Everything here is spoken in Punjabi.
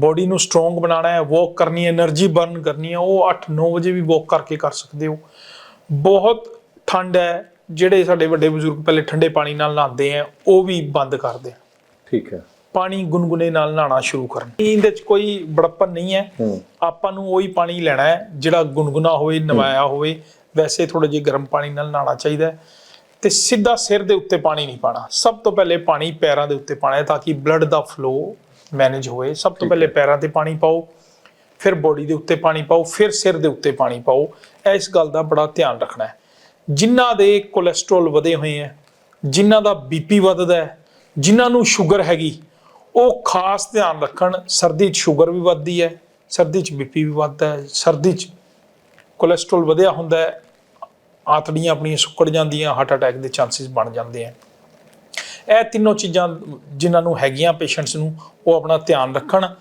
ਬਾਡੀ ਨੂੰ ਸਟਰੋਂਗ ਬਣਾਉਣਾ ਹੈ ਵਾਕ ਕਰਨੀ ਹੈ એનર્ਜੀ ਬਰਨ ਕਰਨੀ ਹੈ ਉਹ 8-9 ਵਜੇ ਵੀ ਵਾਕ ਕਰਕੇ ਕਰ ਸਕਦੇ ਹੋ। ਬਹੁਤ ਠੰਡ ਹੈ ਜਿਹੜੇ ਸਾਡੇ ਵੱਡੇ ਬਜ਼ੁਰਗ ਪਹਿਲੇ ਠੰਡੇ ਪਾਣੀ ਨਾਲ ਨਹਾਉਂਦੇ ਆ ਉਹ ਵੀ ਬੰਦ ਕਰਦੇ ਆ ਠੀਕ ਹੈ। ਪਾਣੀ ਗੁੰਗੁਨੇ ਨਾਲ ਨਹਾਣਾ ਸ਼ੁਰੂ ਕਰਨ। ਨੀਂਦ ਵਿੱਚ ਕੋਈ ਬੜਪਨ ਨਹੀਂ ਹੈ। ਆਪਾਂ ਨੂੰ ਉਹੀ ਪਾਣੀ ਲੈਣਾ ਹੈ ਜਿਹੜਾ ਗੁੰਗੁਨਾ ਹੋਵੇ ਨਵਾਇਆ ਹੋਵੇ ਵੈਸੇ ਥੋੜਾ ਜਿਹਾ ਗਰਮ ਪਾਣੀ ਨਾਲ ਨਹਾਣਾ ਚਾਹੀਦਾ ਤੇ ਸਿੱਧਾ ਸਿਰ ਦੇ ਉੱਤੇ ਪਾਣੀ ਨਹੀਂ ਪਾਣਾ ਸਭ ਤੋਂ ਪਹਿਲੇ ਪਾਣੀ ਪੈਰਾਂ ਦੇ ਉੱਤੇ ਪਾਣਾ ਹੈ ਤਾਂ ਕਿ ਬਲੱਡ ਦਾ ਫਲੋ ਮੈਨੇਜ ਹੋਏ। ਸਭ ਤੋਂ ਪਹਿਲੇ ਪੈਰਾਂ ਤੇ ਪਾਣੀ ਪਾਓ ਫਿਰ ਬੋਡੀ ਦੇ ਉੱਤੇ ਪਾਣੀ ਪਾਓ ਫਿਰ ਸਿਰ ਦੇ ਉੱਤੇ ਪਾਣੀ ਪਾਓ। ਇਸ ਗੱਲ ਦਾ ਬੜਾ ਧਿਆਨ ਰੱਖਣਾ ਹੈ। ਜਿਨ੍ਹਾਂ ਦੇ ਕੋਲੇਸਟ੍ਰੋਲ ਵਧੇ ਹੋਏ ਹੈ ਜਿਨ੍ਹਾਂ ਦਾ ਬੀਪੀ ਵੱਧਦਾ ਹੈ ਜਿਨ੍ਹਾਂ ਨੂੰ ਸ਼ੂਗਰ ਹੈਗੀ ਉਹ ਖਾਸ ਧਿਆਨ ਰੱਖਣ। ਸਰਦੀ 'ਚ ਸ਼ੂਗਰ ਵੀ ਵੱਧਦੀ ਹੈ ਸਰਦੀ 'ਚ ਬੀਪੀ ਵੀ ਵੱਧਦਾ ਹੈ ਸਰਦੀ 'ਚ ਕੋਲੇਸਟ੍ਰੋਲ ਵਧਿਆ ਹੁੰਦਾ ਹੈ ਆਤੜੀਆਂ ਆਪਣੀਆਂ ਸੁੱਕੜ ਜਾਂਦੀਆਂ ਹਾਰਟ ਅਟੈਕ ਦੇ ਚਾਂਸਸ ਬਣ ਜਾਂਦੇ ਆ ਇਹ ਤਿੰਨੋਂ ਚੀਜ਼ਾਂ ਜਿਨ੍ਹਾਂ ਨੂੰ ਹੈਗੀਆਂ ਪੇਸ਼ੈਂਟਸ ਨੂੰ ਉਹ ਆਪਣਾ ਧਿਆਨ ਰੱਖਣ।